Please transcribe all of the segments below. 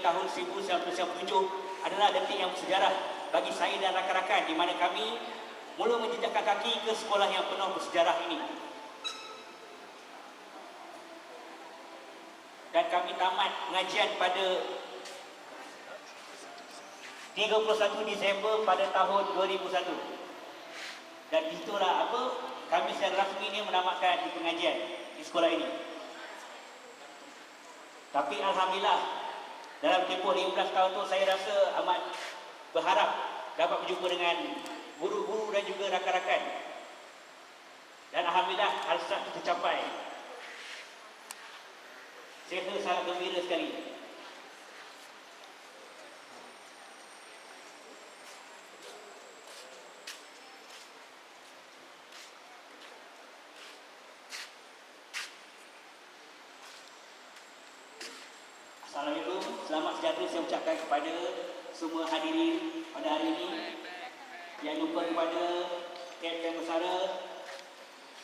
tahun 1997 adalah detik yang bersejarah bagi saya dan rakan-rakan di mana kami mula menjejakkan kaki ke sekolah yang penuh bersejarah ini. Dan kami tamat pengajian pada 31 Disember pada tahun 2001. Dan itulah apa kami secara rasmi ini menamatkan di pengajian di sekolah ini. Tapi Alhamdulillah dalam tempoh 15 tahun tu saya rasa amat berharap dapat berjumpa dengan guru-guru dan juga rakan-rakan. Dan Alhamdulillah hasrat itu tercapai. Saya sangat gembira sekali. Assalamualaikum, selamat sejahtera saya ucapkan kepada semua hadirin pada hari ini. Yang lupa kepada Kapten Besara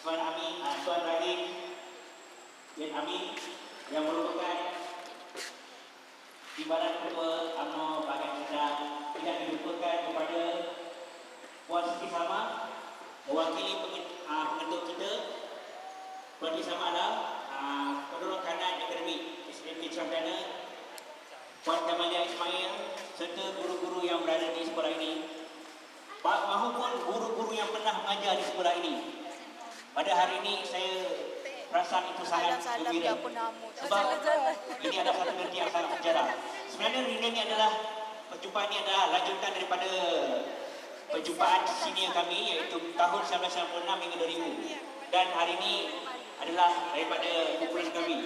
Tuan Amin, uh, Tuan Rahim Tuan Amin yang merupakan Timbalan Ketua UMNO Bahagian Sedang tidak dilupakan kepada Puan Siti Sama mewakili uh, pengetuk kita Puan Siti Sama adalah uh, penolong kanan akademik SMK Kamalia Ismail serta guru-guru yang berada di sekolah ini maupun guru-guru yang pernah mengajar di sekolah ini. Pada hari ini saya perasaan itu sangat gembira. Sebab ini adalah satu ganti yang sangat sejarah. Sebenarnya ini, ini adalah perjumpaan ini adalah lanjutan daripada perjumpaan senior kami iaitu tahun 1996 hingga 2000. Dan hari ini adalah daripada kumpulan kami.